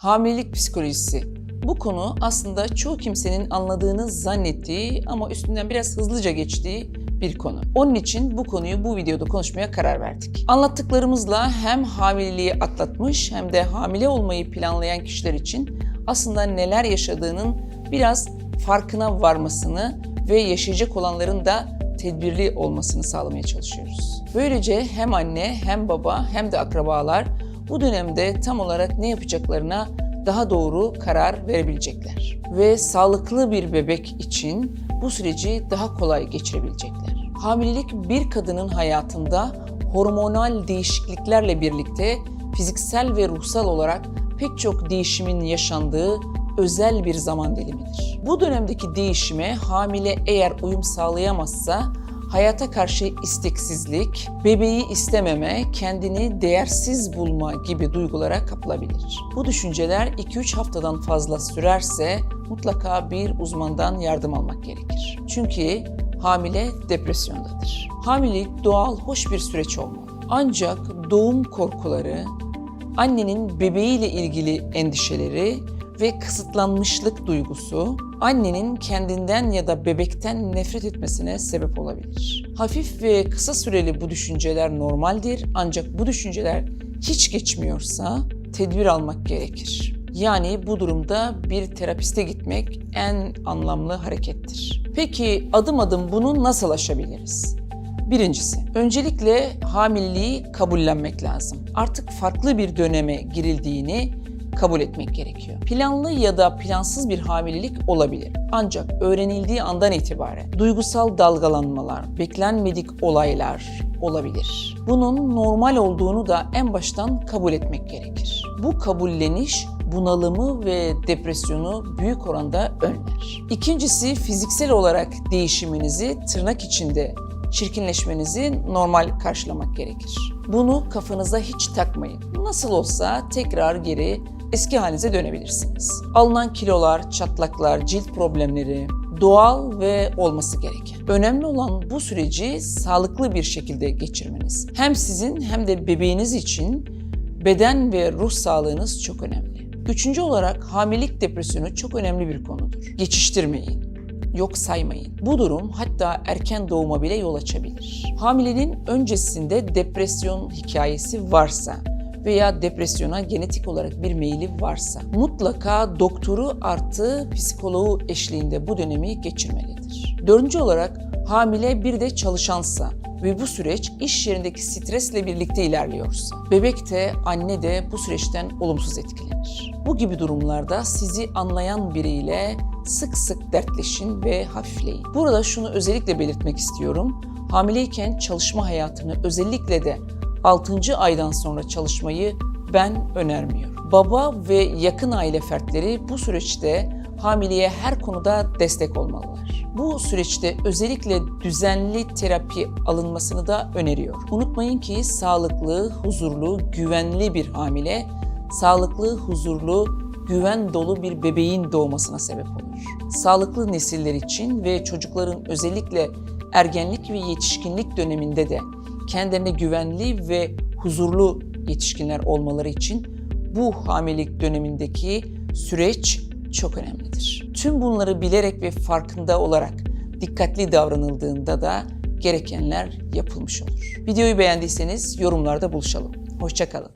Hamilelik psikolojisi. Bu konu aslında çoğu kimsenin anladığını zannettiği ama üstünden biraz hızlıca geçtiği bir konu. Onun için bu konuyu bu videoda konuşmaya karar verdik. Anlattıklarımızla hem hamileliği atlatmış hem de hamile olmayı planlayan kişiler için aslında neler yaşadığının biraz farkına varmasını ve yaşayacak olanların da tedbirli olmasını sağlamaya çalışıyoruz. Böylece hem anne hem baba hem de akrabalar bu dönemde tam olarak ne yapacaklarına daha doğru karar verebilecekler. Ve sağlıklı bir bebek için bu süreci daha kolay geçirebilecekler. Hamilelik bir kadının hayatında hormonal değişikliklerle birlikte fiziksel ve ruhsal olarak pek çok değişimin yaşandığı özel bir zaman dilimidir. Bu dönemdeki değişime hamile eğer uyum sağlayamazsa hayata karşı isteksizlik, bebeği istememe, kendini değersiz bulma gibi duygulara kapılabilir. Bu düşünceler 2-3 haftadan fazla sürerse mutlaka bir uzmandan yardım almak gerekir. Çünkü hamile depresyondadır. Hamilelik doğal, hoş bir süreç olmalı. Ancak doğum korkuları, annenin bebeğiyle ilgili endişeleri ve kısıtlanmışlık duygusu annenin kendinden ya da bebekten nefret etmesine sebep olabilir. Hafif ve kısa süreli bu düşünceler normaldir ancak bu düşünceler hiç geçmiyorsa tedbir almak gerekir. Yani bu durumda bir terapiste gitmek en anlamlı harekettir. Peki adım adım bunu nasıl aşabiliriz? Birincisi, öncelikle hamileliği kabullenmek lazım. Artık farklı bir döneme girildiğini kabul etmek gerekiyor. Planlı ya da plansız bir hamilelik olabilir. Ancak öğrenildiği andan itibaren duygusal dalgalanmalar, beklenmedik olaylar olabilir. Bunun normal olduğunu da en baştan kabul etmek gerekir. Bu kabulleniş bunalımı ve depresyonu büyük oranda önler. İkincisi fiziksel olarak değişiminizi tırnak içinde çirkinleşmenizi normal karşılamak gerekir. Bunu kafanıza hiç takmayın. Nasıl olsa tekrar geri eski halinize dönebilirsiniz. Alınan kilolar, çatlaklar, cilt problemleri doğal ve olması gereken. Önemli olan bu süreci sağlıklı bir şekilde geçirmeniz. Hem sizin hem de bebeğiniz için beden ve ruh sağlığınız çok önemli. Üçüncü olarak hamilelik depresyonu çok önemli bir konudur. Geçiştirmeyin yok saymayın. Bu durum hatta erken doğuma bile yol açabilir. Hamilenin öncesinde depresyon hikayesi varsa veya depresyona genetik olarak bir meyili varsa mutlaka doktoru artı psikoloğu eşliğinde bu dönemi geçirmelidir. Dördüncü olarak hamile bir de çalışansa ve bu süreç iş yerindeki stresle birlikte ilerliyorsa, bebek de anne de bu süreçten olumsuz etkilenir. Bu gibi durumlarda sizi anlayan biriyle sık sık dertleşin ve hafifleyin. Burada şunu özellikle belirtmek istiyorum. Hamileyken çalışma hayatını özellikle de 6. aydan sonra çalışmayı ben önermiyorum. Baba ve yakın aile fertleri bu süreçte hamileye her konuda destek olmalılar. Bu süreçte özellikle düzenli terapi alınmasını da öneriyor. Unutmayın ki sağlıklı, huzurlu, güvenli bir hamile, sağlıklı, huzurlu, güven dolu bir bebeğin doğmasına sebep olur. Sağlıklı nesiller için ve çocukların özellikle ergenlik ve yetişkinlik döneminde de kendilerine güvenli ve huzurlu yetişkinler olmaları için bu hamilelik dönemindeki süreç çok önemlidir. Tüm bunları bilerek ve farkında olarak dikkatli davranıldığında da gerekenler yapılmış olur. Videoyu beğendiyseniz yorumlarda buluşalım. Hoşçakalın.